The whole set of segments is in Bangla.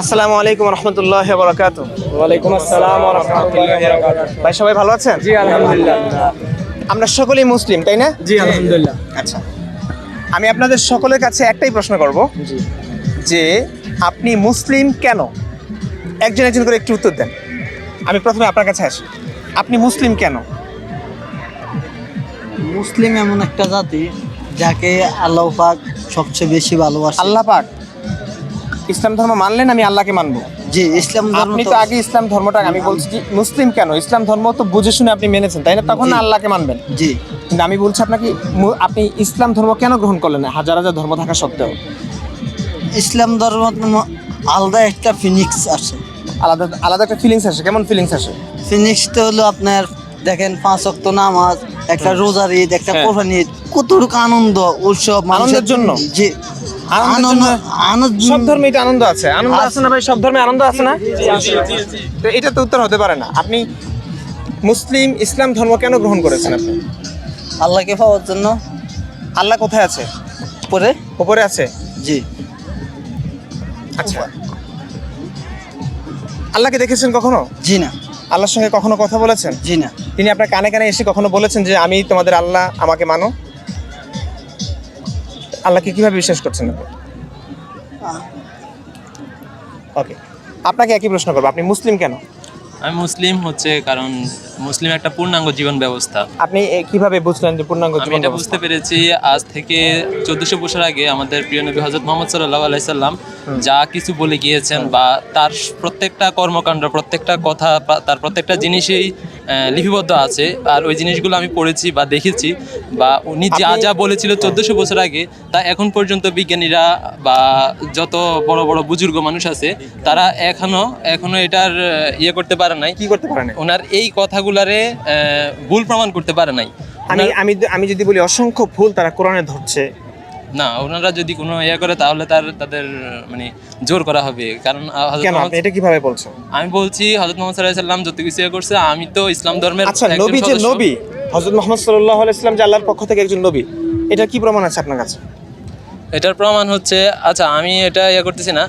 আসসালামু আলাইকুম রহমতুল্লাহ বরকাত ওয়ালাইকুম আসসালাম ভাই সবাই ভালো আছেন? জি আলহামদুলিল্লাহ। আমরা সকলেই মুসলিম তাই না? জি আলহামদুলিল্লাহ। আচ্ছা। আমি আপনাদের সকলের কাছে একটাই প্রশ্ন করব যে আপনি মুসলিম কেন? একজন একজন করে একটু উত্তর দেন। আমি প্রথমে আপনার কাছে আসি। আপনি মুসলিম কেন? মুসলিম এমন একটা জাতি যাকে আল্লাহ পাক সবচেয়ে বেশি ভালোবাসে। আল্লাহ পাক? ইসলাম ধর্ম মানলেন আমি আল্লাহকে মানবো। জি ইসলাম ধর্ম আপনি তো আগে ইসলাম ধর্মটা আমি বলছি যে মুসলিম কেন? ইসলাম ধর্ম তো বুঝে শুনে আপনি মেনেছেন তাই না? তখন না আল্লাহকে মানবেন। জি। কিন্তু আমি বলছি আপনাকে আপনি ইসলাম ধর্ম কেন গ্রহণ করলেন না? হাজার হাজার ধর্ম থাকা সত্ত্বেও। ইসলাম ধর্ম আলাদা একটা ফিনিক্স আছে। আলাদা আলাদা একটা ফিলিংস আসে। কেমন ফিলিংস আসে? ফিনিক্সটা হলো আপনার দেখেন পাঁচ অক্ত নামাজ একটা রোজার ঈদ একটা হ্যাঁ। কোরআন ঈদ কতটুকু আনন্দ উৎসব মানুষের আনন্দের জন্য? জি। সব ধর্মে এটা আনন্দ আছে। আনন্দ আছে। আছে না ভাই? সব ধর্মে আনন্দ আছে না? তো এটা তো উত্তর হতে পারে না। আপনি মুসলিম ইসলাম ধর্ম কেন গ্রহণ করেছেন আপনি? আল্লাহকে পাওয়ার জন্য। আল্লাহ কোথায় আছে? পরে উপরে আছে? জি। আচ্ছা। আল্লাহকে দেখেছেন কখনো? জি না। আল্লাহর সঙ্গে কখনো কথা বলেছেন? জি না। তিনি আপনার কানে কানে এসে কখনো বলেছেন যে আমি তোমাদের আল্লাহ আমাকে মানো আল্লাহকে কীভাবে বিশ্বাস করছেন আপনি? ওকে আপনাকে একই প্রশ্ন করব আপনি মুসলিম কেন? আমি মুসলিম হচ্ছে কারণ মুসলিম একটা পূর্ণাঙ্গ জীবন ব্যবস্থা। আপনি কীভাবে বুঝলেন যে পূর্ণাঙ্গ আমি জীবন এটা বুঝতে পেরেছি আজ থেকে চোদ্দশো বছর আগে আমাদের প্রিয় নবী হজরত মোহাম্মদ সাল্লাহ আলাইসাল্লাম যা কিছু বলে গিয়েছেন বা তার প্রত্যেকটা কর্মকাণ্ড প্রত্যেকটা কথা তার প্রত্যেকটা জিনিসেই লিপিবদ্ধ আছে। আর ওই জিনিসগুলো আমি পড়েছি বা দেখেছি বা উনি যা যা বলেছিল চোদ্দশো বছর আগে তা এখন পর্যন্ত বিজ্ঞানীরা বা যত বড় বড় বুজুর্গ মানুষ আছে তারা এখনও এখনও এটার ইয়ে করতে পারে নাই। কি করতে পারেন ওনার এই কথাগুলারে ভুল প্রমাণ করতে পারে নাই। আমি আমি আমি যদি বলি অসংখ্য ভুল তারা কোরআনে ধরছে। না ওনারা যদি কোনো ইয়ে করে তাহলে তার তাদের মানে জোর করা হবে। কারণ কেন আপনি এটা কীভাবে বলছেন? আমি বলছি হজরত মোহাম্মদ সাল্লাহ সাল্লাম যত কিছু ইয়ে করছে আমি তো ইসলাম ধর্মের আচ্ছা নবী যে। নবী হজরত মোহাম্মদ সাল্লাহ ইসলাম যে আল্লাহর পক্ষ থেকে একজন নবী এটা কি প্রমাণ আছে আপনার কাছে? এটার প্রমাণ হচ্ছে আচ্ছা আমি এটা ইয়ে করতেছি না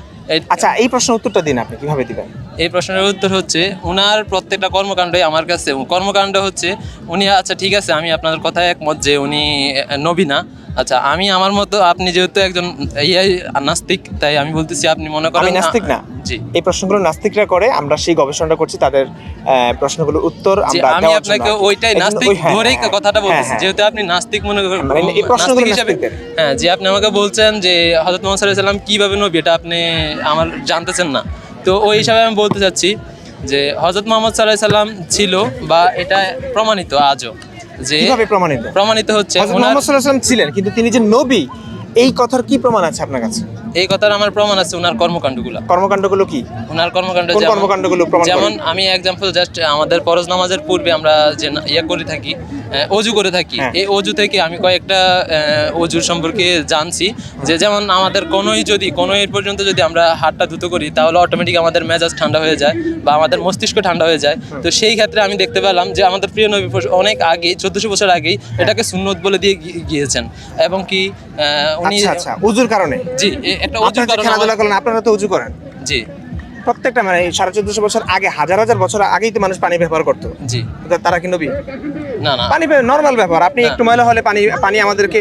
আচ্ছা এই প্রশ্নের উত্তরটা দিন আপনি কীভাবে দিবেন? এই প্রশ্নের উত্তর হচ্ছে ওনার প্রত্যেকটা কর্মকাণ্ডই আমার কাছে কর্মকাণ্ড হচ্ছে উনি আচ্ছা ঠিক আছে আমি আপনাদের কথায় একমত যে উনি নবী না আচ্ছা আমি আমার মতো আপনি যেহেতু একজন ইয়াই নাস্তিক তাই আমি বলতেছি আপনি মনে করেন আমি নাস্তিক না? জি। এই প্রশ্নগুলো নাস্তিকরা করে আমরা সেই গবেষণাটা করছি তাদের আহ, প্রশ্নগুলোর উত্তর আমরা আমি আপনাকে ওইটাই নাস্তিক হ্যাঁ, ধরেই হ্যাঁ, কথাটা হ্যাঁ, বলতেছি। যেহেতু আপনি নাস্তিক মনে করেন মানে এই প্রশ্নগুলো হিসাবে হ্যাঁ যে আপনি আমাকে বলছেন যে হজরত মোহাম্মদ সাল্লাহ সাল্লাম কীভাবে নবী এটা আপনি আমার জানতেছেন না। তো ওই হিসাবে আমি বলতে চাচ্ছি যে হজরত মোহাম্মদ সাল্লাহ সাল্লাম ছিল বা এটা প্রমাণিত আজও। যে কীভাবে প্রমাণিত? প্রমাণিত হচ্ছে হযরত সাল্লাল্লাহু আলাইহি ওয়াসাল্লাম ছিলেন কিন্তু তিনি যে নবী এই কথার কি প্রমাণ আছে আপনার কাছে? এই কথার আমার প্রমাণ আছে ওনার কর্মকাণ্ডগুলো। কর্মকাণ্ডগুলো কি? ওনার কর্মকাণ্ড কর্মকাণ্ডগুলো প্রমাণ যেমন আমি এক্সাম্পল জাস্ট আমাদের ফরজ নামাজের পূর্বে আমরা যে ইয়ে করে থাকি অজু করে থাকি হ্যাঁ। এই অজু থেকে আমি কয়েকটা অজুর সম্পর্কে জানছি যে যেমন আমাদের কোনোই যদি কোনো এর পর্যন্ত যদি আমরা হাতটা ধুতো করি তাহলে অটোমেটিক আমাদের মেজাজ ঠান্ডা হয়ে যায় বা আমাদের মস্তিষ্ক ঠান্ডা হয়ে যায়। তো সেই ক্ষেত্রে আমি দেখতে পেলাম যে আমাদের প্রিয় নবী অনেক আগে চোদ্দশো বছর আগেই এটাকে সুন্নত বলে দিয়ে গিয়েছেন। এবং কি উনি আচ্ছা আচ্ছা উজুর কারণে? জি এ- একটা অজুর আপনারা যে কারণে খেলাধুলা করেন আপনারা তো উজু করেন। জি। প্রত্যেকটা মানে সাড়ে চোদ্দশো বছর আগে হাজার হাজার বছর আগেই তো মানুষ পানি ব্যবহার করতো। জি। তারা কি নবী? না না। পানি নর্মাল ব্যাপার আপনি একটু ময়লা হলে পানি পানি আমাদেরকে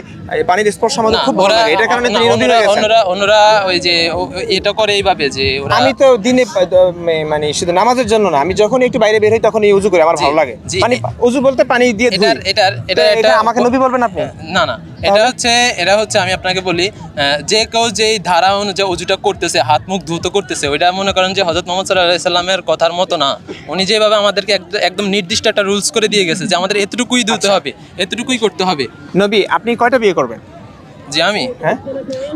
পানির স্পর্শ আমাদের খুব ভালো লাগে। এটার কারণে তিনি নবী অন্যরা হয়ে গেছেন। অন্যরা অন্যরা ওই যে এটা করে এইভাবে যে আমি তো দিনে মানে শুধু নামাজের জন্য না আমি যখন একটু বাইরে বের হই তখন এই উজু করি আমার ভালো লাগে। পানি উজু বলতে পানি দিয়ে এটার এটা এটা এটা আমাকে নবী বলবেন আপনি? না না। এটা হচ্ছে এটা হচ্ছে আমি আপনাকে বলি যে কেউ যেই ধারা অনুযায়ী অজুটা করতেছে হাত মুখ ধুত করতেছে ওইটা মনে করেন যে হজরত মোহাম্মদ সাল্লাহ সাল্লামের কথার মতো না। উনি যেভাবে আমাদেরকে একদ- একদম নির্দিষ্ট একটা রুলস করে দিয়ে গেছে যে আমাদের এতটুকুই ধুতে আচ্ছা। হবে এতটুকুই করতে হবে। নবী আপনি কয়টা বিয়ে করবেন? যে আমি? হ্যাঁ?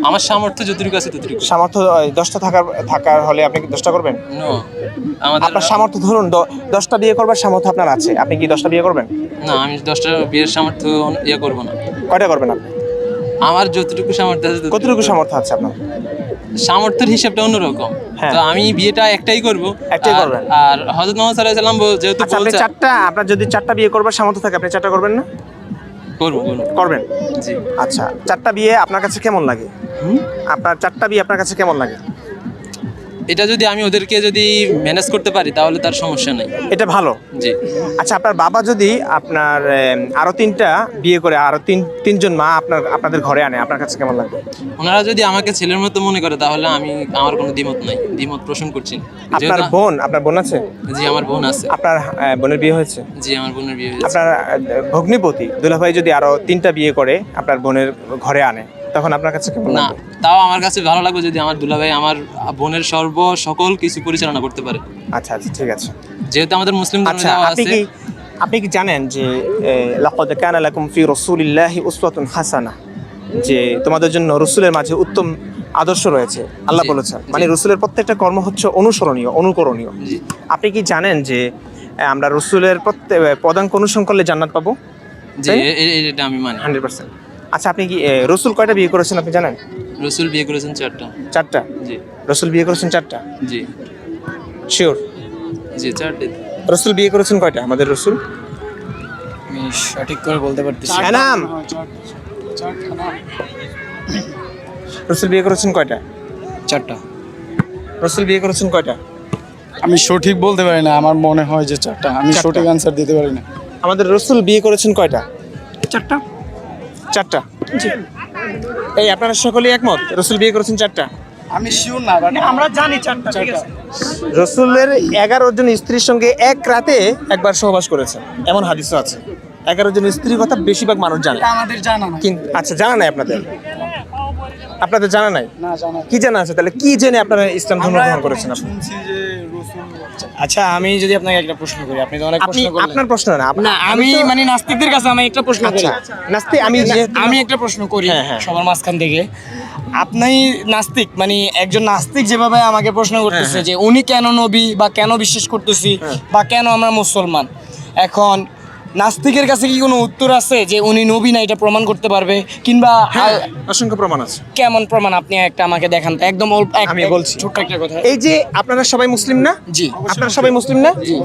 আমার সামর্থ্য যতটুকু আছে ততটুকু। সামর্থ্য দশটা থাকার থাকার হলে আপনি কি দশটা করবেন? নো আমাদের আপনার সামর্থ্য ধরুন দশটা বিয়ে করবার সামর্থ্য আপনার আছে। আপনি কি দশটা বিয়ে করবেন? না আমি দশটা বিয়ের সামর্থ্য ইয়ে করব না। কয়টা করবেন আপনি? আমার যতটুকু সামর্থ্য আছে কতটুকু সামর্থ্য আছে আপনার? সামর্থ্যের হিসাবটা অন্যরকম। হ্যাঁ। তো আমি বিয়েটা একটাই করব। একটাই করবেন। আর হযরত মুহাম্মদ সাল্লাল্লাহু আলাইহি সাল্লাম যেহেতু আচ্ছা আপনি চারটা আপনার যদি চারটা বিয়ে করবার সামর্থ্য থাকে আপনি চারটা করবেন না? করব করব। করবেন? জি। আচ্ছা চারটা বিয়ে আপনার কাছে কেমন লাগে? আপনার চারটা বিয়ে আপনার কাছে কেমন লাগে? এটা যদি আমি ওদেরকে যদি ম্যানেজ করতে পারি তাহলে তার সমস্যা নেই। এটা ভালো। জি। আচ্ছা আপনার বাবা যদি আপনার আরও তিনটা বিয়ে করে আরও তিন তিনজন মা আপনার আপনাদের ঘরে আনে আপনার কাছে কেমন লাগবে? ওনারা যদি আমাকে ছেলের মতো মনে করে তাহলে আমি আমার কোনো দ্বিমত নাই। দ্বিমত পোষণ করছি। আপনার বোন আপনার বোন আছে? জি আমার বোন আছে। আপনার বোনের বিয়ে হয়েছে? জি আমার বোনের বিয়ে হয়েছে। আপনার ভগ্নিপতি দুলাভাই যদি আরও তিনটা বিয়ে করে আপনার বোনের ঘরে আনে তখন আপনার কাছে কেমন না তাও আমার কাছে ভালো লাগবে যদি আমার দুলাভাই আমার বোনের সর্ব সকল কিছু পরিচালনা করতে পারে। আচ্ছা আচ্ছা ঠিক আছে। যেহেতু আমাদের মুসলিম ধর্মে আচ্ছা আপনি কি আপনি কি জানেন যে লাকাদ কানা লাকুম ফি রাসূলিল্লাহি উসওয়াতুন হাসানা? যে তোমাদের জন্য রসুলের মাঝে উত্তম আদর্শ রয়েছে। আল্লাহ বলেছেন মানে রসুলের প্রত্যেকটা কর্ম হচ্ছে অনুসরণীয় অনুকরণীয়। আপনি কি জানেন যে আমরা রসুলের প্রত্যেক পদাঙ্ক অনুসরণ করলে জান্নাত পাবো? জি এটা আমি মানি। Hundred percent. আচ্ছা আপনি কি রসুল কয়টা বিয়ে করেছেন আপনি জানেন? রসুল বিয়ে করেছেন চারটা। চারটা? জি। রসুল বিয়ে করেছেন চারটা? জি। শিওর জি চারটে। রসুল বিয়ে করেছেন কয়টা? আমাদের রসুল? আমি সঠিক করে বলতে পারতেছি না। নাম রসুল বিয়ে করেছেন কয়টা? চারটা। রসুল বিয়ে করেছেন কয়টা? আমি সঠিক বলতে পারি না আমার মনে হয় যে চারটা। আমি সঠিক আনসার দিতে পারি না। আমাদের রসুল বিয়ে করেছেন কয়টা? চারটা। চারটা? এই আপনারা সকলেই একমত? রসুল বিয়ে করেছেন চারটা? আমি শিওর না আমরা জানি চারটা ঠিক আছে। রসুলের এগারো জন স্ত্রীর সঙ্গে এক রাতে একবার সহবাস করেছে এমন হাদিসও আছে। এগারো জন স্ত্রীর কথা বেশিরভাগ মানুষ জানে। আমাদের জানা কিন্তু আচ্ছা জানা নাই আপনাদের? আপনাদের জানা নাই? না জানা কি জানা আছে? তাহলে কি জেনে আপনারা ইসলাম ধর্ম গ্রহণ করেছেন আপনি? শুনছি যে রসুল আচ্ছা আমি যদি আপনাকে একটা প্রশ্ন করি আপনি তো অনেক প্রশ্ন করলেন। আপনার প্রশ্ন না আপনি- না আমি মানে নাস্তিকদের কাছে আমি একটা প্রশ্ন করি। নাস্তিক আমি আমি একটা প্রশ্ন করি হ্যাঁ, হ্যাঁ। সবার মাঝখান থেকে। আপনি নাস্তিক মানে একজন নাস্তিক যেভাবে আমাকে প্রশ্ন করতেছে যে উনি কেন নবী বা কেন বিশ্বাস করতেছি বা কেন আমরা মুসলমান? এখন নাস্তিকের কাছে কি কোনো উত্তর আছে যে উনি নবী না এটা প্রমাণ করতে পারবে? কিংবা হ্যাঁ অসংখ্য প্রমাণ আছে। কেমন প্রমাণ আপনি একটা আমাকে দেখান? তো একদম অল্প এক- আমি বলছি। ছোট্ট একটা কথা। এই যে আপনারা সবাই মুসলিম না? জি। আপনারা সবাই মুসলিম না? জি।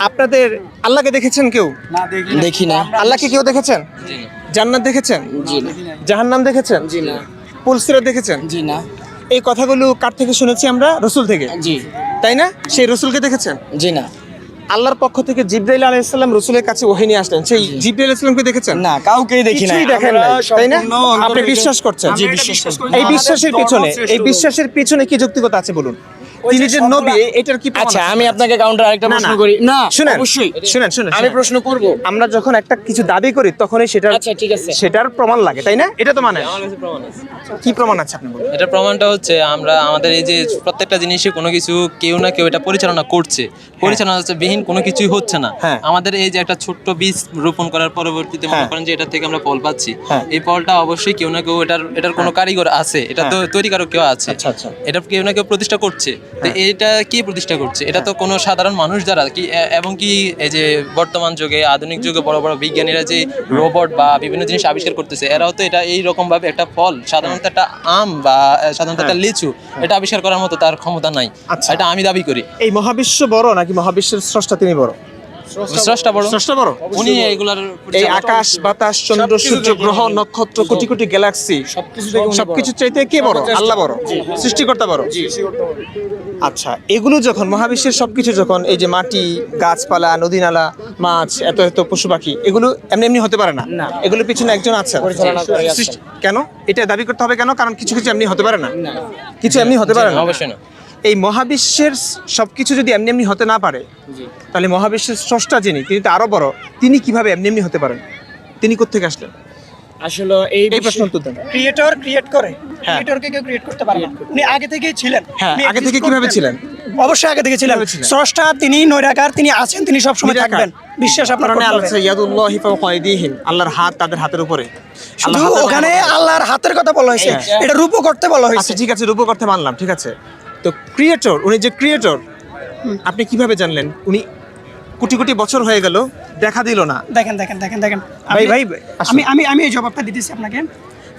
আপনাদের আল্লাহকে দেখেছেন কেউ? না দেখি দেখি না। আল্লাহকে কেউ দেখেছেন? জি না। জান্নাত দেখেছেন? জি না। জাহান্নাম দেখেছেন? জি না। পুলসিরা দেখেছেন? জি না। এই কথাগুলো কার থেকে শুনেছি আমরা? রসুল থেকে। জি। তাই না? সেই রসুলকে দেখেছেন? জি না। আল্লাহর পক্ষ থেকে জিব্রাইল আলাইসাল্লাম রসুলের কাছে ওহে নিয়ে আসলেন। সেই জিব্রাইল আলাইসাল্লামকে দেখেছেন? না কাউকেই দেখি না দেখেন না তাই না? আপনি বিশ্বাস করছেন? জি বিশ্বাস এই বিশ্বাসের পিছনে এই বিশ্বাসের পিছনে কি যৌক্তিকতা আছে বলুন? তিনি যে নবী এটার কি আচ্ছা আমি আপনাকে কাউন্টার আরেকটা প্রশ্ন করি। না শুনেন অবশ্যই। শুনেন শুনেন আমি প্রশ্ন করব। আমরা যখন একটা কিছু দাবি করি তখনই সেটার আচ্ছা ঠিক আছে। সেটার প্রমাণ লাগে তাই না? এটা তো মানে আমার কাছে প্রমাণ আছে। কি প্রমাণ আছে আপনি বলুন? এটা প্রমাণটা হচ্ছে আমরা আমাদের এই যে প্রত্যেকটা জিনিসে কোনো কিছু কেউ না কেউ এটা পরিচালনা করছে। পরিচালনা হচ্ছে বিহীন কোনো কিছুই হচ্ছে না। হ্যাঁ। আমাদের এই যে একটা ছোট্ট বীজ রোপণ করার পরবর্তীতে মনে হ্যাঁ। করেন যে এটা থেকে আমরা ফল পাচ্ছি। হ্যাঁ। এই ফলটা অবশ্যই কেউ না কেউ এটার এটার কোনো কারিগর আছে। এটা তো তৈরিকারক কেউ আছে। আচ্ছা, আচ্ছা। এটা কেউ না কেউ প্রতিষ্ঠা করছে। তো এটা কি প্রতিষ্ঠা করছে? এটা তো কোনো সাধারণ মানুষ দ্বারা কি এবং কি এই যে বর্তমান যুগে আধুনিক যুগে বড় বড় বিজ্ঞানীরা যে রোবট বা বিভিন্ন জিনিস আবিষ্কার করতেছে এরাও তো এটা এই রকম ভাবে একটা ফল সাধারণত একটা আম বা সাধারণত একটা লিচু এটা আবিষ্কার করার মতো তার ক্ষমতা নাই। আচ্ছা। এটা আমি দাবি করি। এই মহাবিশ্ব বড় নাকি মহাবিশ্বের স্রষ্টা তিনি বড়? স্রষ্টা বড়? স্রষ্টা বড়? উনি এইগুলার এই আকাশ বাতাস চন্দ্র সূর্য গ্রহ নক্ষত্র কোটি কোটি গ্যালাক্সি সবকিছু চাইতে কে বড়? আল্লাহ বড়। সৃষ্টিকর্তা বড়। আচ্ছা এগুলো যখন মহাবিশ্বের সবকিছু যখন এই যে মাটি গাছপালা নদী নালা মাছ এত এত পশু পাখি এগুলো এমনি এমনি হতে পারে না? এগুলোর পিছনে একজন আছে? কেন? এটা দাবি করতে হবে কেন? কারণ কিছু কিছু এমনি হতে পারে না। কিছু এমনি হতে পারে না। অবশ্যই না। এই মহাবিশ্বের সবকিছু যদি এমনি এমনি হতে না পারে তাহলে মহাবিশ্বের স্রষ্টা যিনি তিনি তো আরও বড় তিনি কীভাবে এমনি এমনি হতে পারেন? তিনি কোথেকে আসলেন? আসলে এই প্রশ্ন উত্তর দেন। ক্রিয়েটর ক্রিয়েট করে। হ্যাঁ। ক্রিয়েটরকে কেউ ক্রিয়েট করতে পারে না। উনি আগে থেকেই ছিলেন। হ্যাঁ আগে থেকে কীভাবে ছিলেন? অবশ্যই আগে থেকে ছিলেন। স্রষ্টা তিনি নৈরাকার তিনি আছেন তিনি সব সময় থাকবেন। বিশ্বাস আপনার। ইয়াদুল্লাহি ফাওকা আইদিহিম আল্লাহর হাত তাদের হাতের উপরে। শুধু ওখানে। আল্লাহর হাতের কথা বলা হয়েছে। এটা রূপ করতে বলা হয়েছে। আচ্ছা ঠিক আছে রূপ করতে মানলাম ঠিক আছে। তো ক্রিয়েটর উনি যে ক্রিয়েটর আপনি কীভাবে জানলেন? উনি কোটি কোটি বছর হয়ে গেল দেখা দিল না। দেখেন দেখেন দেখেন দেখেন। ভাই, ভাই, আমি আমি আমি এই জবাবটা দিতেছি আপনাকে।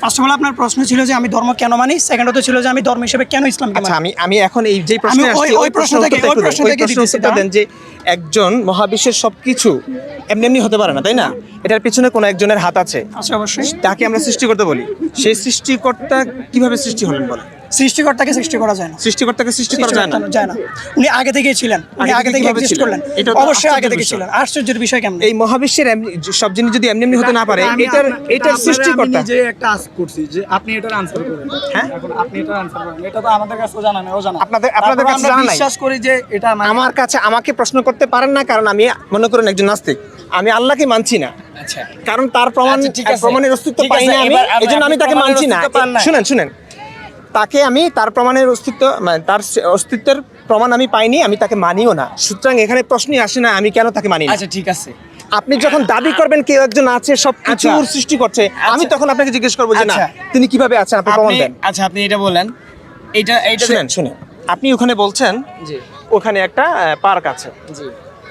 ফার্স্ট অফ অল আপনার প্রশ্ন ছিল যে আমি ধর্ম কেন মানি। সেকেন্ড হতে ছিল যে আমি ধর্ম হিসেবে কেন ইসলামকে আচ্ছা আমি আমি এখন এই যে প্রশ্নে আমি ওই- প্রশ্ন থেকে- ওই প্রশ্ন থেকে দিতেছি, উত্তরটা দেন যে একজন মহাবিশ্বের সবকিছু এমনি এমনি হতে পারে না তাই না? এটার পিছনে কোনো একজনের হাত আছে? আচ্ছা অবশ্যই। তাকে আমরা সৃষ্টি করতে বলি। সেই সৃষ্টিকর্তা কীভাবে সৃষ্টি হলেন বলে সৃষ্টিকর্তাকে সৃষ্টি করা যায় না। সৃষ্টিকর্তাকে সৃষ্টি করা যায় না। যায় না। উনি আগে থেকেই ছিলেন। উনি আগে থেকে এক্সিস্ট করলেন। এটা অবশ্যই আগে থেকে ছিলেন। আশ্চর্যের বিষয় কেমন? এই মহাবিশ্বের সব জিনিস যদি এমনি এমনি হতে না পারে এটার এটার সৃষ্টিকর্তা আমি নিজে একটা আস্ক করছি যে আপনি এটার আনসার করেন। হ্যাঁ? এখন আপনি এটার আনসার করেন। এটা তো আমাদের কাছে জানা নেই ও জানা। আপনাদের- আপনাদের কাছে জানা নাই? বিশ্বাস করি যে এটা মানে আমার কাছে আমাকে প্রশ্ন করতে পারেন না কারণ আমি মনে করেন একজন নাস্তিক। আমি আল্লাহকে মানছি না। আচ্ছা। কারণ তার প্রমাণ আচ্ছা, ঠিক আছে। প্রমাণের অস্তিত্ব পাই না আমি। এবার আপনি- এই জন্য আমি তাকে মানছি না। শুনেন শুনেন। তাকে আমি তার প্রমাণের অস্তিত্ব মানে তার অস্তিত্বের প্রমাণ আমি পাইনি আমি তাকে মানিও না। সুতরাং এখানে প্রশ্নই আসে না আমি কেন তাকে মানি আচ্ছা ঠিক আছে। আপনি যখন দাবি করবেন কেউ একজন আছে সব কিছুর আচ্ছা। সৃষ্টি করছে আমি তখন আপনাকে জিজ্ঞেস করব যে না আচ্ছা। তিনি কীভাবে আছেন আপনি প্রমাণ দেন। আচ্ছা আপনি এটা বলেন। এটা এইটা শুনেন শুনেন। আপনি ওখানে বলছেন ওখানে একটা পার্ক আছে। জি।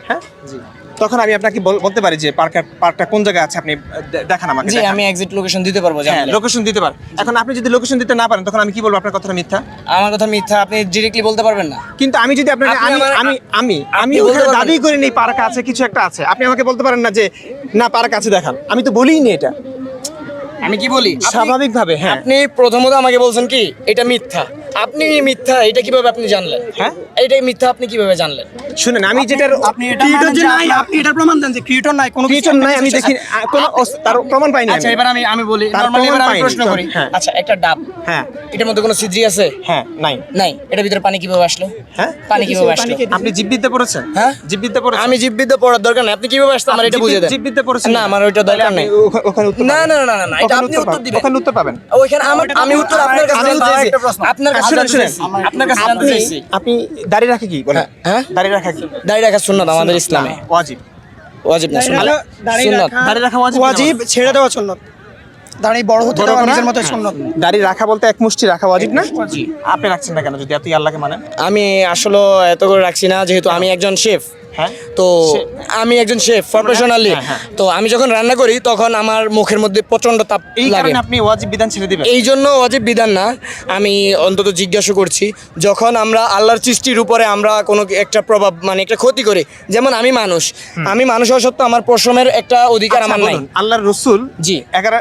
হ্যাঁ? জি। তখন আমি আপনাকে বলতে পারি যে পার্কের পার্কটা কোন জায়গায় আছে আপনি দেখান আমাকে জি আমি এক্সিট লোকেশন দিতে পারব হ্যাঁ লোকেশন দিতে পারেন। এখন আপনি যদি লোকেশন দিতে না পারেন তখন আমি কি বলব? আপনার কথাটা মিথ্যা? আমার কথা মিথ্যা আপনি ডিরেক্টলি বলতে পারবেন না। কিন্তু আমি যদি আপনাকে আমি আমি আমি আমি ওখানে দাবি করি নেই পার্ক আছে কিছু একটা আছে। আপনি আমাকে বলতে পারেন না যে না পার্ক আছে দেখান। আমি তো বলিই নি এটা। আমি কি বলি? স্বাভাবিকভাবে হ্যাঁ। আপনি প্রথমত আমাকে বলছেন কি এটা মিথ্যা। আপনি মিথ্যা এটা কীভাবে আপনি জানলেন? হ্যাঁ? এইটাই মিথ্যা আপনি কীভাবে জানলেন? শুনেন আমি যেটার আপনি এটা ক্রিয়েটর যে নাই আপনি এটার প্রমাণ দেন যে ক্রিয়েটর নাই কোনো কিছু নাই আমি দেখি আহ, কোনো তার প্রমাণ পাইনি আচ্ছা এবার আমি আমি বলি নরমালি এবার আমি প্রশ্ন করি। হ্যাঁ। আচ্ছা একটা ডাব। হ্যাঁ। এটার মধ্যে কোনো ছিদ্রি আছে? হ্যাঁ নাই। নাই। এটার ভিতরে পানি কীভাবে আসলো? হ্যাঁ? পানি কীভাবে আসলো? আপনি জীববিদ্যা পড়েছেন? হ্যাঁ? জীববিদ্যা পড়েছেন? আমি জীববিদ্যা পড়ার দরকার নাই। আপনি কীভাবে আসতে আমার এটা বুঝে দেন। জীববিদ্যা পড়েছেন না আমার ওইটা দরকার নাই। ওখানে উত্তর না, না, না, না, এটা আপনি উত্তর দিবেন। ওখানে উত্তর পাবেন। ওইখানে আমার আমি উত্তর আপনার কাছে। আপনার কাছে শুনেন, জানতে শুনেন। আপনার কাছে জানতে আপনি চাইছি। আপনি দাড়ি রাখে কি বলেন? হ্যাঁ? দাড়ি রাখা কি? দাড়ি রাখা সুন্নাত আমাদের ইসলামে। ওয়াজিব। ওয়াজিব না সুন্নাত। সুন্নাত। দাড়ি রাখা ওয়াজিব ওয়াজিব ছেড়ে দেওয়া সুন্নত। দাঁড়িয়ে বড় হতে বড় দেওয়া নিজের মতো সুন্নত। দাড়ি রাখা বলতে এক মুষ্টি রাখা ওয়াজিব না? আপনি রাখছেন না কেন? যদি আপনি আল্লাহকে মানেন। আমি আসলে এত করে রাখছি না যেহেতু আমি একজন শেফ। হ্যাঁ তো আমি একজন শেফ প্রফেশনালি হ্যাঁ, হ্যাঁ। তো আমি যখন রান্না করি তখন আমার মুখের মধ্যে প্রচণ্ড তাপ লাগে। আপনি ওয়াজিব বিধান ছেড়ে দিবেন। এই জন্য অজীব বিধান না। আমি অন্তত জিজ্ঞাসা করছি যখন আমরা আল্লাহর সৃষ্টির উপরে আমরা কোনো একটা প্রভাব মানে একটা ক্ষতি করি যেমন আমি মানুষ আমি মানুষ হওয়া সত্ত্বেও আমার পশমের একটা অধিকার আচ্ছা, আমার নাই। আল্লাহর রসুল জি। এগারো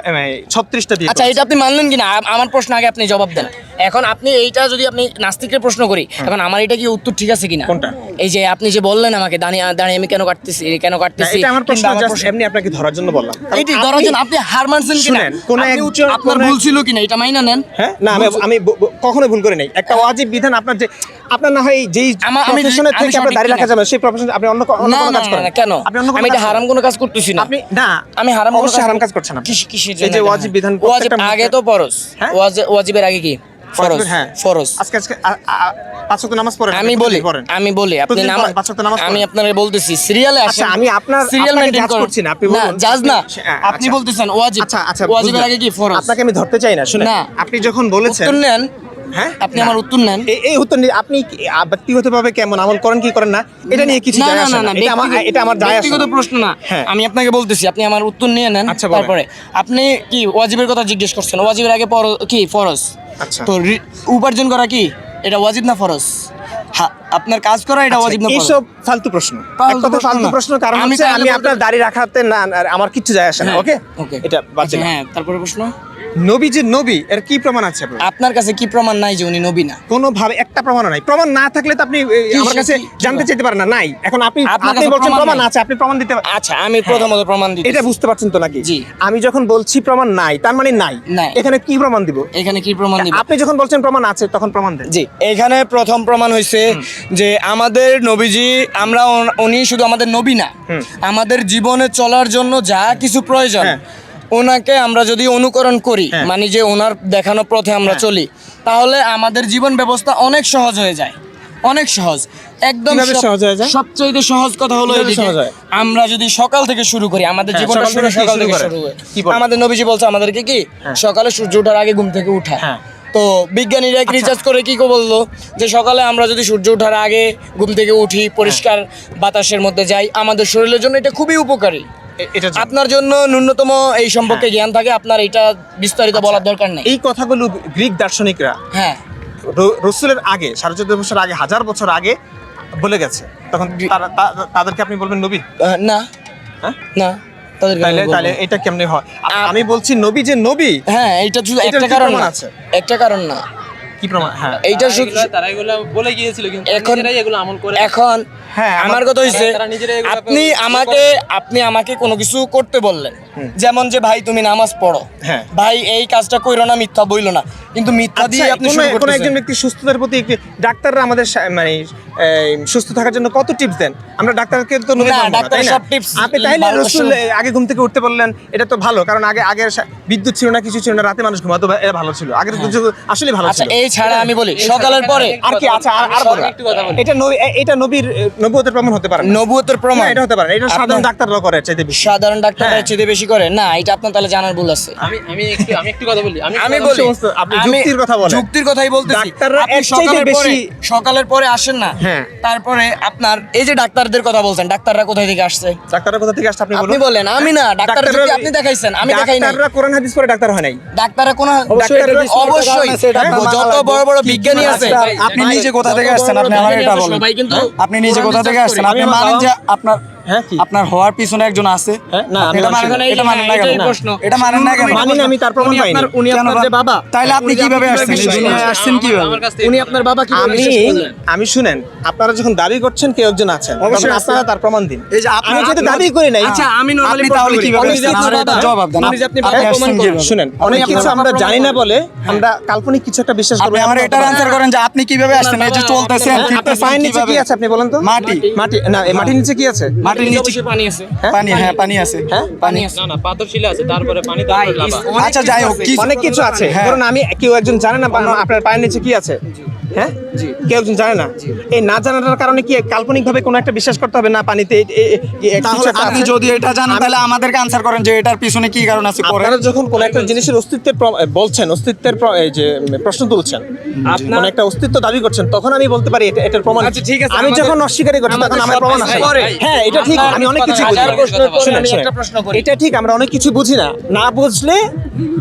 ছত্রিশটা দিয়ে আচ্ছা এটা আপনি মানলেন কিনা? আমার প্রশ্ন আগে আপনি জবাব দেন। এখন আপনি এইটা যদি আপনি নাস্তিকের প্রশ্ন করি এখন আমার এটা কি উত্তর ঠিক আছে কিনা? কোনটা? এই যে আপনি যে বললেন আমাকে দাঁড়িয়ে দাঁড়িয়ে আমি কেন কাটতেছি কেন কাটতেছি? এটা আমার প্রশ্ন প্রশ্ন- এমনি আপনাকে ধরার জন্য বললাম। এইটি ধরার জন্য আপনি হার মানছেন কিনা? কোন আপনি একজন- আপনার ভুল ছিল কিনা? এটা মাইনা নেন। হ্যাঁ? না আমি আমি ব- ভুল করে নাই। একটা ওয়াজিব বিধান আপনার যে আপনার না হয় যেই আমি- প্রফেশনের থেকে আপনার সঠিক দাড়ি রাখা? যাবে সেই প্রফেশন আপনি অন্য কোনো কাজ করেন। কেন? আপনি অন্য আমি এটা হারাম? কোনো কাজ করতেছি না। আপনি না আমি হারাম অবশ্যই হারাম কাজ করছেন না কিস- কিসের এই যে ওয়াজিব বিধান ওয়াজিব আগে তো ফরজ হ্যাঁ? ওয়াজিবের আগে কি? ফরজ হ্যাঁ। ফরজ। আজকে আজকে আ- আ- পাঁচ ওয়াক্ত নামাজ পড়েন আমি আপনি বলি আমি বলি আপনি প্রতিদিন পাঁচ ওয়াক্ত নামাজ আমি পড়েন। আপনাকে বলতেছি সিরিয়ালে আসেন আচ্ছা, আমি আপনার- সিরিয়াল মেইনটেইন করছি না, আপনি বলুন। জাজ না। আপনি। বলতেছেন ওয়াজিব। ওয়াজিবের আগে কি ফরজ? আপনাকে আমি ধরতে চাই না শুনে আপনি যখন বলেছেন নেন। হ্যাঁ? আপনি আমার উত্তর নেন। এই- উত্তর নিয়ে আপনি ব্যক্তিগতভাবে কেমন? আমল করেন কি করেন না? এটা নিয়ে কিছু না না না না। না এটা আমার ব্যক্তিগত প্রশ্ন না। হ্যাঁ। আমি আপনাকে বলতেছি আপনি আমার উত্তর নিয়ে নেন আচ্ছা, তারপরে। আপনি কি ওয়াজিবের কথা জিজ্ঞেস করছেন? ওয়াজিবের আগে কি ফরজ। তো রি- উপার্জন করা কি? এটা ওয়াজিব না ফরজ? আপনার কাজ করা এটা ওয়াজিব না আচ্ছা, ফরজ? এইসব ফালতু প্রশ্ন। ফালতু প্রশ্ন ফালতু প্রশ্ন কারণ আমি আপনার দাড়ি রাখাতে না আর আমার কিছু যায় আসে না হ্যাঁ, ওকে ওকে এটা আচ্ছা, হ্যাঁ তারপরে প্রশ্ন? নবী যে নবী এর কি প্রমাণ আছে আপনার? কাছে কি প্রমাণ নাই যে উনি নবী না? কোনো ভাবে একটা প্রমাণ নাই। প্রমাণ না থাকলে তো আপনি আমার কাছে জানতে চাইতে পারেন না নাই। এখন আপনি আপনি বলছেন প্রমাণ আছে আপনি প্রমাণ দিতে আচ্ছা আমি প্রথমত প্রমাণ দিই এটা বুঝতে পারছেন তো নাকি? জি। আমি যখন বলছি প্রমাণ নাই তার মানে নাই। এখানে কি প্রমাণ দিব? এখানে কি প্রমাণ দিব? আপনি যখন বলছেন প্রমাণ আছে তখন প্রমাণ দেন। জি এখানে প্রথম প্রমাণ হয়েছে যে আমাদের নবীজি আমরা উনি শুধু আমাদের নবী না। আমাদের জীবনে চলার জন্য যা কিছু প্রয়োজন হ্যাঁ। ওনাকে আমরা যদি অনুকরণ করি হ্যাঁ। মানে যে ওনার দেখানো পথে আমরা হ্যাঁ। চলি তাহলে আমাদের জীবন ব্যবস্থা অনেক সহজ হয়ে যায় অনেক সহজ একদম সহজ হয়ে যায়? সবচাইতে সহজ কথা হলো? আমরা যদি সকাল থেকে শুরু করি আমাদের হ্যাঁ, জীবনটা সকাল শুরু থেকে সকাল শুরু থেকে শুরু হয় আমাদের নবীজি বলছে আমাদেরকে কি। সকালে সূর্য ওঠার আগে ঘুম থেকে উঠা। তো বিজ্ঞানীরা আচ্ছা। রিসার্চ করে কি কো বলল যে সকালে আমরা যদি সূর্য ওঠার আগে ঘুম থেকে উঠি পরিষ্কার বাতাসের মধ্যে যাই আমাদের শরীরের জন্য এটা খুবই উপকারী এটা আপনার জন্য ন্যূনতম এই সম্পর্কে জ্ঞান থাকে আপনার এটা বিস্তারিত বলার দরকার নেই। আচ্ছা। এই কথাগুলো গ্রিক দার্শনিকরা হ্যাঁ। রসুলের আগে সাড়ে চোদ্দ বছর আগে হাজার বছর আগে বলে গেছে। তখন তাদেরকে আপনি বলবেন নবী? না। হ্যাঁ? না তাহলে তাহলে এটা কেমনে হয়? আমি বলছি নবী যে নবী হ্যাঁ এইটা শুধু একটা কারণ আছে? একটা কারণ না। কি প্রমাণ? হ্যাঁ। এইটা তারা শুধু এগুলা- তারা এগুলো বলে গিয়েছিল কিন্তু এখন- এগুলো আমল করে এখন হ্যাঁ, আমার কথা এগুলো আপনি আমাকে আপনি আমাকে কোনো কিছু করতে বললেন। যেমন যে ভাই তুমি নামাজ পড়ো। হ্যাঁ। ভাই এই কাজটা কইরো না মিথ্যা বইলো না। কিন্তু মিথ্যা দিয়ে আচ্ছা, আপনি কোনো- শুরু কোনো করতেছেন। একজন ব্যক্তি সুস্থতার প্রতি একটি ডাক্তাররা আমাদের মানে সুস্থ থাকার জন্য কত টিপস দেন? আমরা ডাক্তারকে তো নবী না, ডাক্তার সব tips আপনি তাইলে রসুল আগে ঘুম থেকে উঠতে বললেন এটা তো ভালো কারণ আগে আগে বিদ্যুৎ ছিল না কিছু ছিল না রাতে মানুষ ঘুমাতো এটা ভালো ছিল। আগের যুগ আসলে ভালো আচ্ছা ছিল। এই ছাড়া আমি বলি সকালের পরে আর কি আচ্ছা আর আর বলো। একটু কথা বলি। এটা নবী এটা নবীর নবুয়তের প্রমাণ হতে পারে না। নবুয়তের প্রমাণ? এটা হতে পারে না। এটা সাধারণ ডাক্তাররা করে চাইতে বেশি। সাধারণ ডাক্তাররা হ্যাঁ। চেয়ে বেশি করে? না এটা আপনার তাহলে জানার ভুল আছে। আমি আমি একটু আমি একটু কথা বলি। আমি আমি বলি আপনি যুক্তির কথা বলেন। যুক্তির কথাই বলতেছি ডাক্তাররা আপনি চাইতে সকালের পরে বেশি- সকালের পরে আসেন না হ্যাঁ। তারপরে আপনার এই যে ডাক্তারদের কথা বলছেন ডাক্তাররা কোথায় থেকে আসছে ডাক্তাররা কোথা থেকে আসছে আপনি আপনি বলুন বলেন আমি না ডাক্তার যদি আপনি দেখাইছেন আমি দেখাই নাই ডাক্তাররা কোরআন হাদিস পড়ে ডাক্তার হয় নাই ডাক্তাররা কোন অবশ্যই এটা ডাক্তাররা- display করা অবশ্যই আছে, এটা আপনার যত মানা। বড় বড় বিজ্ঞানী আছে আপনি নিজে কোথা থেকে আসছেন আপনি আমার এটা বলেন সবাই কিন্তু আপনি নিজে কোথা থেকে আসছেন আপনি মানেন যে আপনার হ্যাঁ? আপনার হওয়ার পিছনে একজন আছে। হ্যাঁ, আমি এটা মানেন না। এটা মানেন না কেন? এটা মানেন না কেন? মানি আমি তার প্রমাণ পাইনি। উনি আপনার বাবা তাইলে আপনি কীভাবে আসছেন? দুনিয়ায় আসছেন কীভাবে? আমার কাছ থেকে উনি আপনার বাবা কি আমি আমি শুনেন আপনারা যখন দাবি করছেন কেউ একজন আছেন। তখন আপনারা তার প্রমাণ দিন। এই যে আপনি দাবি করি নাই আচ্ছা আমি তাহলে কীভাবে জবাব দেন। আপনি প্রমাণ করেন। শুনেন অনেক কিছু আমরা জানি না বলে আমরা কাল্পনিক কিছু একটা বিশ্বাস আপনি করি আমার এটার আনসার করেন যে আপনি কীভাবে আসছেন? এই যে চলতেছেন আপনার পায়ের নিচে কি আছে আপনি বলেন তো? মাটি। মাটি না মাটির নিচে কি আছে মাটির নিচে পানি আছে। পানি হ্যাঁ পানি আছে হ্যাঁ? পানি। না না পাথর শিলা আছে তারপরে পানি তারপরে লাভা আচ্ছা যাই হোক অনেক কিছু আছে। হ্যাঁ। ধরুন আমি কেউ একজন জানে না আপনার পায়ের নিচে কি আছে? হ্যাঁ? কেউ একজন জানে না। এই না জানাটার কারণে কি কাল্পনিক ভাবে কোনো একটা বিশ্বাস করতে হবে? না পানিতে তাহলে আপনি যদি এটা জানেন তাহলে আমাদেরকে আনসার করেন যে এটার পিছনে কি কারণ আছে আপনারা যখন কোন একটা জিনিসের অস্তিত্বের বলছেন অস্তিত্বের যে প্রশ্ন তুলছেন আপনার- একটা অস্তিত্ব দাবি করছেন তখন আমি বলতে পারি এটা এটার প্রমাণ আচ্ছা, ঠিক আছে, আমি যখন অস্বীকারই করছি তখন আমার প্রমাণ আছে হ্যাঁ। এটা ঠিক আমি অনেক কিছু বুঝি। এটা ঠিক আমরা অনেক কিছু বুঝি না। না বুঝলে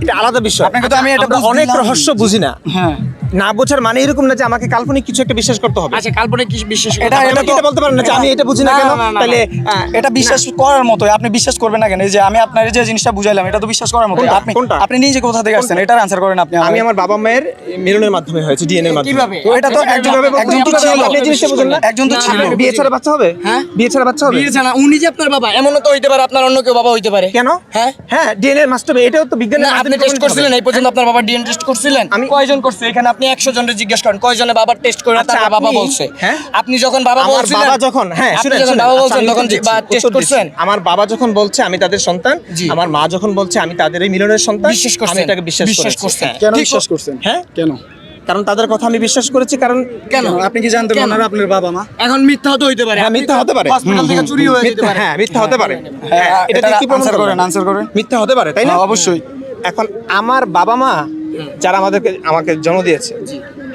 এটা আলাদা বিষয়। আপনাকে তো আমি এটা অনেক রহস্য বুঝি না। হ্যাঁ। না বোঝার মানে এরকম না যে আমাকে কাল্পনিক কিছু একটা বিশ্বাস করতে হবে। আচ্ছা কাল্পনিক কি বিশ্বাস এটা- এটা এটা বলতে পারেন না যে আমি এটা বুঝি না কেন? তাহলে এটা বিশ্বাস করার মতো আপনি বিশ্বাস করবেন না কেন? এই যে আমি আপনার যে জিনিসটা বুঝাইলাম এটা তো বিশ্বাস করার মতো আপনি আপনি নিজে কোথা থেকে আসছেন? এটার আনসার করেন আপনি আমি আমার বাবা মায়ের মিলনের মাধ্যমে হয়েছে ডিএনএ এর মাধ্যমে। কীভাবে? তো এটা তো একজন একজন তো ছিল। আপনি জিনিসটা বুঝেন না। একজন তো ছিল। বিয়ে ছাড়া বাচ্চা হবে? হ্যাঁ? বিয়ে ছাড়া বাচ্চা হবে? বিয়ে জানা উনি যে আপনার বাবা এমনও তো হইতে পারে আপনার অন্য কেউ বাবা হইতে পারে। কেন? হ্যাঁ? হ্যাঁ ডিএনএ মাস্ট হবে। এটাও তো বিজ্ঞানের আপনি টেস্ট করছিলেন এই পর্যন্ত আপনার বাবা ডিএনএ টেস্ট করছিলেন। আমি- কয়জন করছে? এখানে আপনি 100 জনের জিজ্ঞেস করেন কয়জনে বাবার টেস্ট করে আচ্ছা, তার বাবা বলছে। হ্যাঁ? আপনি যখন বাবা আমার বলছিলেন বাবা যখন হ্যাঁ আপনি যখন বাবা আচ্ছা, বলছেন তখন টেস্ট করছেন। আমার বাবা যখন বলছে আমি তাদের সন্তান আমার মা যখন বলছে আমি তাদের এই মিলনের সন্তান বিশ্বাস আমি করছেন। এটাকে বিশ্বাস বিশ্বাস করেছি। করছেন। কেন বিশ্বাস করছেন? হ্যাঁ? কেন? কারণ তাদের কথা আমি বিশ্বাস করেছি কারণ কেন? আপনি কি জানতেন কেন? ওনারা আপনার বাবা মা? এখন মিথ্যা হতে হইতে পারে। হ্যাঁ মিথ্যা হতে পারে। হসপিটাল থেকে চুরি হয়ে যেতে পারে। হ্যাঁ মিথ্যা হতে পারে। হ্যাঁ, হ্যাঁ, এটা কি প্রমাণ করেন, answer করেন। মিথ্যা হতে পারে তাই না? অবশ্যই। এখন আমার বাবা মা যারা আমাদেরকে আমাকে জন্ম দিয়েছে।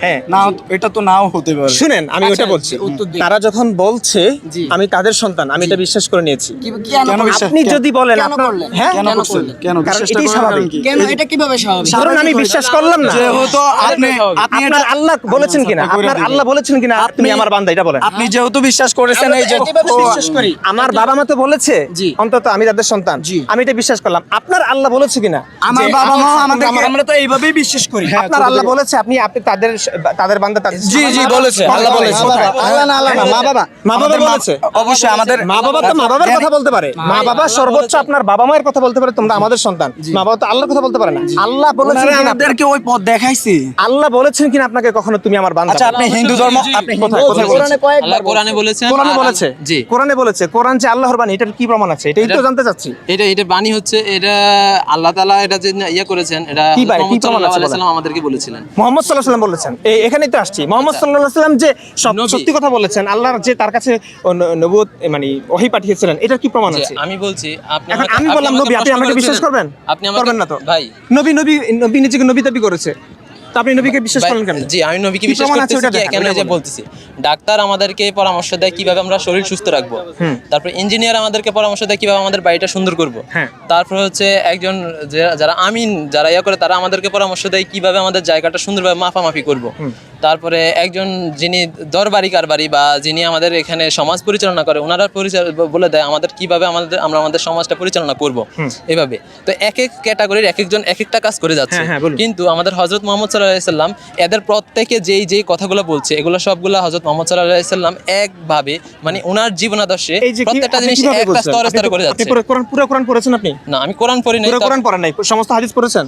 হ্যাঁ। না এটা তো নাও হতে পারে। শুনেন আমি আচ্ছা, ওটা বলছি। তারা যখন বলছে আমি তাদের সন্তান আমি এটা বিশ্বাস করে নিয়েছি। আপনি যদি বলেন কেন আপনার করলেন? হ্যাঁ? কেন কেন করলেন? কেন এটাই স্বাভাবিক। কেন এটা কীভাবে স্বাভাবিক? ধরুন আমি বিশ্বাস করলাম না। যেহেতু আপনি আপনি আপনার আল্লাহ বলেছেন কিনা? আপনার আল্লাহ বলেছেন কিনা? আপনি- আমার বান্দা এটা বলেন। আপনি যেহেতু বিশ্বাস করেছেন এই যে কীভাবে বিশ্বাস করি। আমার বাবা মা তো বলেছে অন্তত আমি তাদের সন্তান। আমি এটা বিশ্বাস করলাম। আপনার আল্লাহ বলেছে কিনা? আমার বাবা মা আমাদের আমরা তো এইভাবেই বিশ্বাস করি। হ্যাঁ, আপনার আল্লাহ বলেছে আপনি আপনি তাদের তাদের বান্দা তাদের জি, জি, বলেছে, আল্লাহ বলেছে। আল্লাহ না আল্লাহ না মা বাবা। মা বাবা বলেছে। অবশ্যই আমাদের মা বাবা তো মা বাবার কথা বলতে পারে। মা বাবা সর্বোচ্চ আপনার বাবা মায়ের কথা বলতে পারে তোমরা আমাদের সন্তান। মা বাবা তো আল্লাহর কথা বলতে পারে না। আল্লাহ বলেছেন আমাদেরকে ওই পথ দেখাইছে। আল্লাহ বলেছেন কিনা আপনাকে কখনো তুমি আমার বান্দা? আচ্ছা আপনি হিন্দু ধর্ম আপনি কোথায় কোথায় কোরআনে বলেছে? কয়েকবার আল্লাহ কোরআনে বলেছেন কোরআনে বলেছে? জি। কোরআনে বলেছে। কোরআন যে আল্লাহর বাণী এটার কি প্রমাণ আছে? এটাই তো জানতে চাচ্ছি। এটা এটা বাণী হচ্ছে এটা আল্লাহ তাআলা এটা যে ইয়ে করেছেন এটা কি ভাই, কি প্রমাণ আছে সাল্লাল্লাহু আলাইহি আমাদেরকে বলেছিলেন। মোহাম্মদ সাল্লাহ সাল্লাম বলেছেন। এখানেই তো আসছি। মোহাম্মদ সাল্লাহ সাল্লাম যে সব সত্যি কথা বলেছেন আল্লাহর যে তার কাছে নবুত মানে ওহি পাঠিয়েছিলেন এটা কি প্রমাণ আছে? আমি বলছি আপনি আমি বললাম নবী আপনি আমাকে বিশ্বাস করবেন? আপনি করবেন না তো? ভাই। নবী নবী নবী নিজেকে নবী দাবি করেছে। তো আপনি নবীকে বিশ্বাস করেন কেন জি আমি নবীকে বিশ্বাস করতেছি কেন যে বলতেছি? ডাক্তার আমাদেরকে পরামর্শ দেয় কীভাবে আমরা শরীর সুস্থ রাখব। তারপর ইঞ্জিনিয়ার আমাদেরকে পরামর্শ দেয় কীভাবে আমাদের বাড়িটা সুন্দর করব। হ্যাঁ। তারপর হচ্ছে একজন যারা আমিন যারা ইয়া করে তারা আমাদেরকে পরামর্শ দেয় কীভাবে আমাদের জায়গাটা সুন্দরভাবে মাফামাফি করব। তারপরে একজন যিনি দরবারি কারবারি বা যিনি আমাদের এখানে সমাজ পরিচালনা করে ওনারা বলে দেয় আমাদের কীভাবে আমাদের আমরা আমাদের সমাজটা পরিচালনা করব। এভাবে। তো এক এক ক্যাটাগরির এক একজন এক একটা কাজ করে যাচ্ছে। হ্যাঁ, হ্যাঁ। কিন্তু আমাদের হজরত মোহাম্মদ সাল্লাহ সাল্লাম এদের প্রত্যেকে যেই যেই কথাগুলো বলছে এগুলো সবগুলো হজরত মোহাম্মদ সাল্লাহ সাল্লাম একভাবে মানে ওনার জীবনাদর্শে প্রত্যেকটা জিনিস একটা? স্তরে স্তরে করে যাচ্ছে। কোরআন পুরো কোরআন পড়েছেন আপনি? না আমি কোরআন পড়ি নাই কোরআন পড়েন নাই সমস্ত হাদিস পড়েছেন?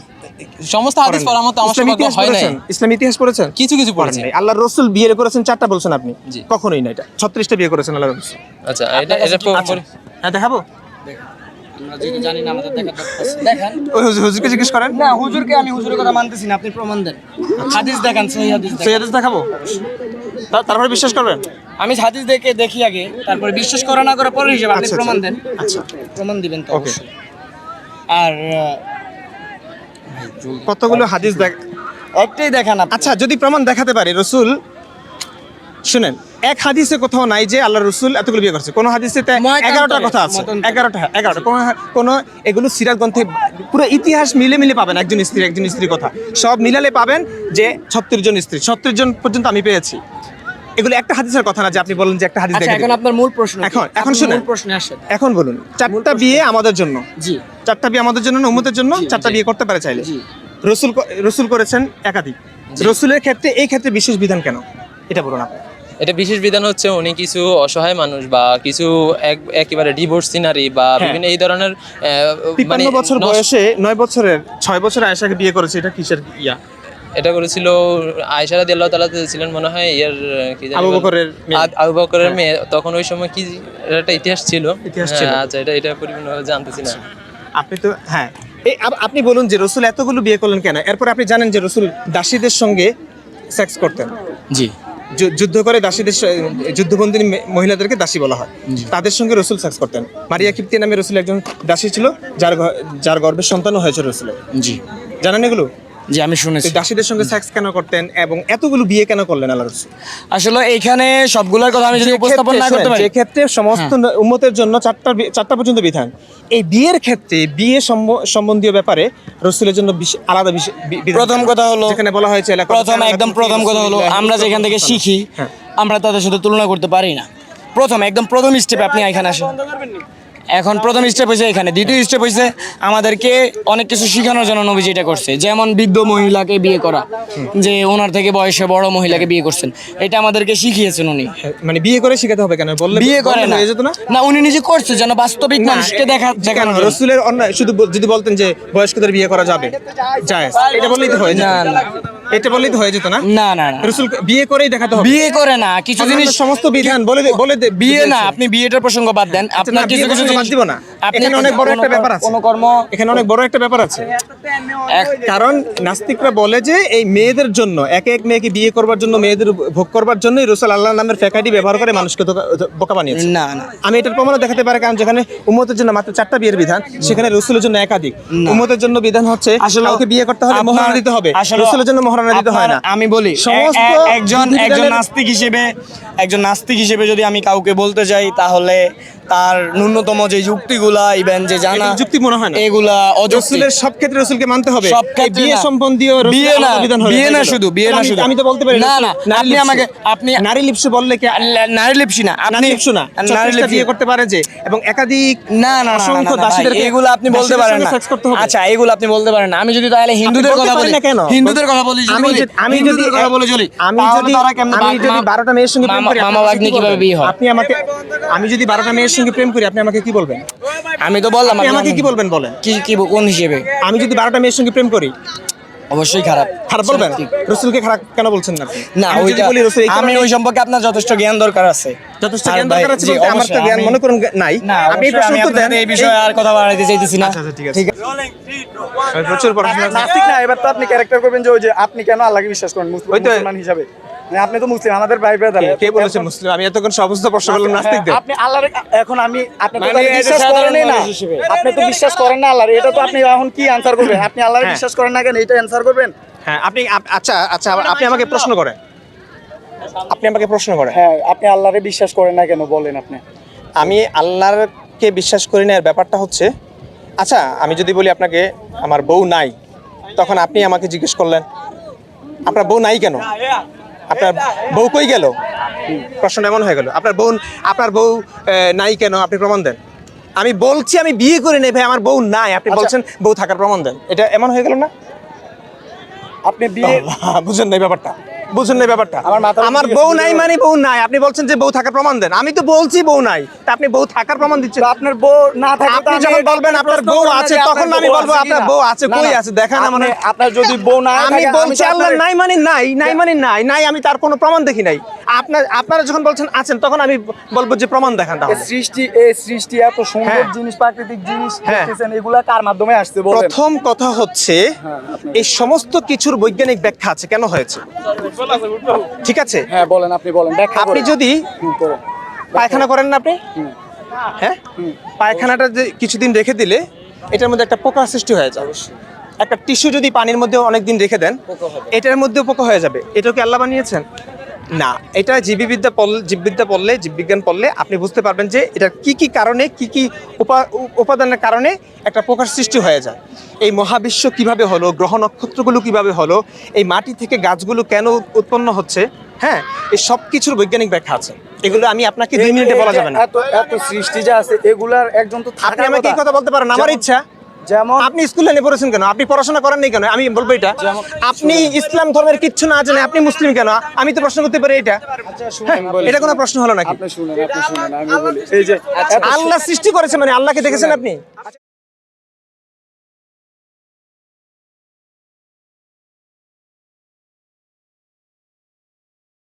সমস্ত হাদিস পড়ার মতো আমার ইসলাম সৌভাগ্য ইতিহাস হয় নাই। ইসলাম ইতিহাস পড়েছেন? কিছু কিছু পড়েন পড়েছি। নাই আল্লাহ রসুল বিয়ে করেছেন চারটা বলছেন আপনি? কখনোই না এটা। ছত্রিশটা বিয়ে করেছেন আল্লাহ রসুল। আচ্ছা এটা এটা হ্যাঁ দেখাবো? আমরা না আমাদের দেখা দরকার আছে। দেখান। ওই হুজুর- হুজুরকে জিজ্ঞেস করেন? না হুজুরকে আমি হুজুরের কথা মানতেছি না আপনি প্রমাণ দেন। হাদিস দেখান সহি হাদিস দেখান। সেই হাদিস দেখাবো? তা- তারপরে বিশ্বাস করবেন? আমি হাদিস দেখে দেখি আগে তারপরে বিশ্বাস করা না করা পরে হিসেবে আপনি আচ্ছা, প্রমাণ দেন। আচ্ছা। প্রমাণ দিবেন তো আর কতগুলো হাদিস দেখ একটাই দেখান আচ্ছা যদি প্রমাণ দেখাতে পারি রসুল শুনেন এক হাদিসে কোথাও নাই যে আল্লাহ রসুল এতগুলো বিয়ে করছে। কোনো হাদিসে এগারোটা কথা আছে। এগারোটা এগারোটা। কোনো কোনো এগুলো সিরাজ গ্রন্থে পুরো ইতিহাস মিলে মিলে পাবেন একজন স্ত্রী একজন স্ত্রীর কথা। সব মিলালে পাবেন যে ছত্রিশ জন স্ত্রী। ছত্রিশ জন পর্যন্ত আমি পেয়েছি। এগুলো একটা হাদিসের কথা না যে আপনি বলেন যে একটা হাদিস আচ্ছা দেখে এখন আপনার মূল প্রশ্ন এখন- এখন শুনেন। মূল প্রশ্নে আসেন। এখন বলুন চারটা বিয়ে আমাদের জন্য। জি। চারটা বিয়ে আমাদের জন্য না উম্মতের জন্য? চারটা বিয়ে করতে পারে চাইলে। জি। রসুল রসুল করেছেন একাধিক। রসুলের ক্ষেত্রে এই ক্ষেত্রে বিশেষ বিধান কেন? এটা বলুন আপনি। এটা বিশেষ বিধান হচ্ছে উনি কিছু অসহায় মানুষ বা কিছু এক- একেবারে ডিভোর্স সিনারি বা বিভিন্ন এই ধরনের মানে বছর বয়সে নয় বছরের ছয় বছর আয়েশাকে বিয়ে করেছে এটা কিসের ইয়া? এটা করেছিল আয়সা রাদি আল্লাহ তালা ছিলেন মনে হয় ইয়ার কি জানি আবু বকরের আবু বকরের মেয়ে। তখন ওই সময় কি একটা ইতিহাস ছিল? ইতিহাস ছিল। হ্যাঁ, আচ্ছা এটা এটা পরিপূর্ণভাবে জানতেছি না। আপনি তো হ্যাঁ। এই আপনি বলুন যে রসুল এতগুলো বিয়ে করলেন কেন? এরপর আপনি জানেন যে রসুল দাসীদের সঙ্গে সেক্স করতেন। জি। যুদ্ধ করে দাসীদের যুদ্ধবন্দিনী মহিলাদেরকে দাসী বলা হয়। তাদের সঙ্গে রসুল সেক্স করতেন। মারিয়া কিপ্তি নামে রসুল একজন দাসী ছিল যার যার গর্ভের সন্তানও হয়েছে রসুলের। জি। জানেন এগুলো? জি আমি শুনেছি। দাসীদের সঙ্গে সেক্স কেন করতেন এবং এতগুলো বিয়ে কেন করলেন আল্লাহ রসুল আসলে এইখানে সবগুলোর কথা আমি যদি উপস্থাপন না করতে পারি। ক্ষেত্রে সমস্ত উম্মতের জন্য চারটা চারটা পর্যন্ত বিধান। এই বিয়ের ক্ষেত্রে বিয়ে সম্ব- সম্বন্ধীয় ব্যাপারে রসুলের জন্য আলাদা প্রথম কথা হলো যেখানে বলা হয়েছে প্রথম একদম প্রথম কথা হলো আমরা যেখান থেকে শিখি হ্যাঁ। আমরা তাদের সাথে তুলনা করতে পারি না। প্রথম একদম প্রথম স্টেপ আপনি এখানে আসেন। এখন প্রথম স্টেপ হয়েছে এখানে। দ্বিতীয় স্টেপ হয়েছে আমাদেরকে অনেক কিছু শেখানোর জন্য নবী যেটা করছে। যেমন বৃদ্ধ মহিলাকে বিয়ে করা যে ওনার থেকে বয়সে বড় মহিলাকে বিয়ে করছেন। এটা আমাদেরকে শিখিয়েছেন উনি। মানে বিয়ে করে শিখাতে হবে কেন? বললে বিয়ে করে না। না? উনি নিজে করছে যেন বাস্তবিক মানুষকে দেখা দেখানো যায়। রসুলের অন্যায় শুধু যদি বলতেন যে বয়স্কদের বিয়ে করা যাবে জায়েজ। এটা বললেই তো হয়ে না, না। এটা বললেই তো হয়ে যেত না? না না না। রসুল বিয়ে করেই দেখাতে হবে। বিয়ে করে না কিছু জিনিস সমস্ত বিধান বলে বলে বিয়ে না আপনি বিয়েটার প্রসঙ্গ বাদ দেন। আচ্ছা, আপনার কিছু কিছু জিনিস দিব না। এখানে অনেক বড় একটা ব্যাপার আছে। কোন কর্ম এখানে অনেক বড় একটা ব্যাপার আছে। কারণ নাস্তিকরা বলে যে এই মেয়েদের জন্য এক এক মেয়েকে বিয়ে করবার জন্য মেয়েদের ভোগ করবার জন্যই রসুল আল্লাহ নামের ফ্যাকাটি ব্যবহার করে মানুষকে বোকা বানিয়েছে। না না। আমি এটার প্রমাণ দেখাতে পারি কারণ যেখানে উম্মতের জন্য মাত্র চারটা বিয়ের বিধান সেখানে রসুলের জন্য একাধিক। উম্মতের জন্য বিধান হচ্ছে আসলে বিয়ে করতে হলে আপনার- মহারণা দিতে হবে। আসলে রসুলের জন্য মহারণা দিতে হয় না। আমি বলি সমস্ত একজন একজন নাস্তিক হিসেবে একজন নাস্তিক হিসেবে যদি আমি কাউকে বলতে যাই তাহলে তার ন্যূনতম যে যুক্তিগুলা ইভেন যে জানা যুক্তি মনে হয় না। এগুলা অযৌক্তিক। রসুলের সব ক্ষেত্রে রসুলকে মানতে হবে। সব ক্ষেত্রে বিয়ে। সম্বন্ধীয় বিয়ে না বিয়ে না শুধু বিয়ে না শুধু। আমি তো বলতে পারি না না আপনি আমাকে আপনি নারী লিপসু বললে কি নারী লিপসি না আপনি লিপসু না। নারী লিপসি। বিয়ে করতে পারে যে এবং একাধিক না না অসংখ্য দাসীদেরকে এগুলো আপনি বলতে পারেন না। আচ্ছা এগুলো আপনি বলতে পারেন না। আমি যদি তাহলে হিন্দুদের কথা বলি। কেন? হিন্দুদের কথা বলি আমি যদি- আমি যদি বলে চলি। আমি যদি আমি যদি মা- বারোটা মেয়ের সঙ্গে প্রেম করি আপনি মামা আমাকে কি কীভাবে বলবেন? বিয়ে হয়? আপনি আমাকে আমি যদি বারোটা মেয়ের সঙ্গে প্রেম করি আপনি আমাকে কি বলবেন? আমি তো বললাম আপনি আমাকে কি বলবেন বলেন? কি কি কোন হিসেবে? আমি যদি বারোটা মেয়ের সঙ্গে প্রেম করি। অবশ্যই খারাপ। খারাপ বলবেন? রসুলকে খারাপ কেন বলছেন না না ওইটা আমি ওই সম্পর্কে আপনার যথেষ্ট জ্ঞান দরকার আছে। যথেষ্ট জ্ঞান দরকার আছে বলতে আমার তো জ্ঞান মনে করুন নাই। এই প্রশ্ন উত্তর দেন। এই বিষয়ে আর কথা বাড়াইতে চাইতেছি না। আচ্ছা আচ্ছা ঠিক আছে। আমি প্রচুর পড়াশোনা করছি। নাস্তিক না এবার তো আপনি ক্যারেক্টার করবেন যে ওই যে আপনি কেন আল্লাহকে বিশ্বাস করেন? মুসলমান হিসাবে। মানে আপনি তো মুসলিম আমাদের ভাই ব্রাদার কে বলেছে মুসলিম? আমি এতক্ষণ সমস্ত প্রশ্ন করলাম নাস্তিকদের। আপনি আল্লাহর এখন আমি আপনি তো মানে বিশ্বাস করেনই না। আপনি তো বিশ্বাস করেন না আল্লাহর। এটা তো আপনি এখন কি আনসার করবেন? আপনি আল্লাহর হ্যাঁ। বিশ্বাস করেন না কেন? এটা অ্যানসার করবেন? হ্যাঁ আপনি আচ্ছা আচ্ছা আপনি আমাকে প্রশ্ন করেন। আপনি আমাকে প্রশ্ন করেন। হ্যাঁ আপনি আল্লাহরে বিশ্বাস করেন না কেন বলেন আপনি? আমি আল্লাহরকে বিশ্বাস করি না এর ব্যাপারটা হচ্ছে আচ্ছা আমি যদি বলি আপনাকে আমার বউ নাই তখন আপনি আমাকে জিজ্ঞেস করলেন আপনার বউ নাই কেন? আপনার বউ কই গেল? প্রশ্নটা এমন হয়ে গেল আপনার বউ আপনার বউ নাই কেন? আপনি প্রমাণ দেন। আমি বলছি আমি বিয়ে করে নেই ভাই আমার বউ নাই আপনি বলছেন বউ থাকার প্রমাণ দেন। এটা এমন হয়ে গেল না? আপনি বিয়ে বুঝেন নাই ব্যাপারটা। বুঝেন নাই ব্যাপারটা। আমার বউ নাই মানে বউ নাই। আপনি বলছেন যে বউ থাকার প্রমাণ দেন। আমি তো বলছি বউ নাই। তা আপনি বউ থাকার প্রমাণ দিচ্ছেন। আপনার বউ না থাকে আপনি যখন বলবেন আপনার বউ আছে তখন আমি বলব আপনার বউ আছে কই আছে? দেখান আমার আপনার যদি বউ না আমি বলছি আল্লাহ নাই মানে নাই নাই মানে নাই নাই আমি তার কোনো প্রমাণ দেখি নাই। আপনার আপনারা যখন বলছেন আছেন তখন আমি বলব যে প্রমাণ দেখান তাহলে। সৃষ্টি এই সৃষ্টি এত সুন্দর হ্যাঁ। জিনিস প্রাকৃতিক জিনিস হ্যাঁ। দেখতেছেন এগুলা কার মাধ্যমে আসছে বলেন? প্রথম কথা হচ্ছে এই সমস্ত কিছুর বৈজ্ঞানিক ব্যাখ্যা আছে। কেন হয়েছে? ঠিক আছে? হ্যাঁ বলেন আপনি বলেন আপনি যদি পায়খানা করেন না আপনি? হ্যাঁ? পায়খানাটা যে কিছুদিন রেখে দিলে এটার মধ্যে একটা পোকা সৃষ্টি হয়ে যাবে। একটা টিস্যু যদি পানির মধ্যে অনেক দিন রেখে দেন এটার মধ্যেও পোকা হয়ে যাবে। এটাও কি আল্লাহ বানিয়েছেন? না এটা জীববিদ্যা পড়লে জীববিদ্যা পড়লে জীববিজ্ঞান পড়লে আপনি বুঝতে পারবেন যে এটা কি কি কারণে কি কি উপাদানের কারণে একটা পোকার সৃষ্টি হয়ে যায়। এই মহাবিশ্ব কীভাবে হলো গ্রহ নক্ষত্রগুলো কীভাবে হলো এই মাটি থেকে গাছগুলো কেন উৎপন্ন হচ্ছে হ্যাঁ এই সব কিছুর বৈজ্ঞানিক ব্যাখ্যা আছে। এগুলো আমি আপনাকে দুই মিনিটে বলা যাবে না। এত এত সৃষ্টি যা আছে এগুলার একজন তো আপনি আমাকে এই কথা বলতে পারেন আমার ইচ্ছা। যেমন আপনি স্কুল লাইনে পড়েছেন কেন? আপনি পড়াশোনা করেন নাই কেন? আমি বলব এটা। আপনি ইসলাম ধর্মের কিচ্ছু না জানেন আপনি মুসলিম কেন? আমি তো প্রশ্ন করতে পারি এটা। হ্যাঁ, এটা কোনো প্রশ্ন হলো নাকি? এই যে আল্লাহ সৃষ্টি করেছে মানে আল্লাহকে দেখেছেন আপনি?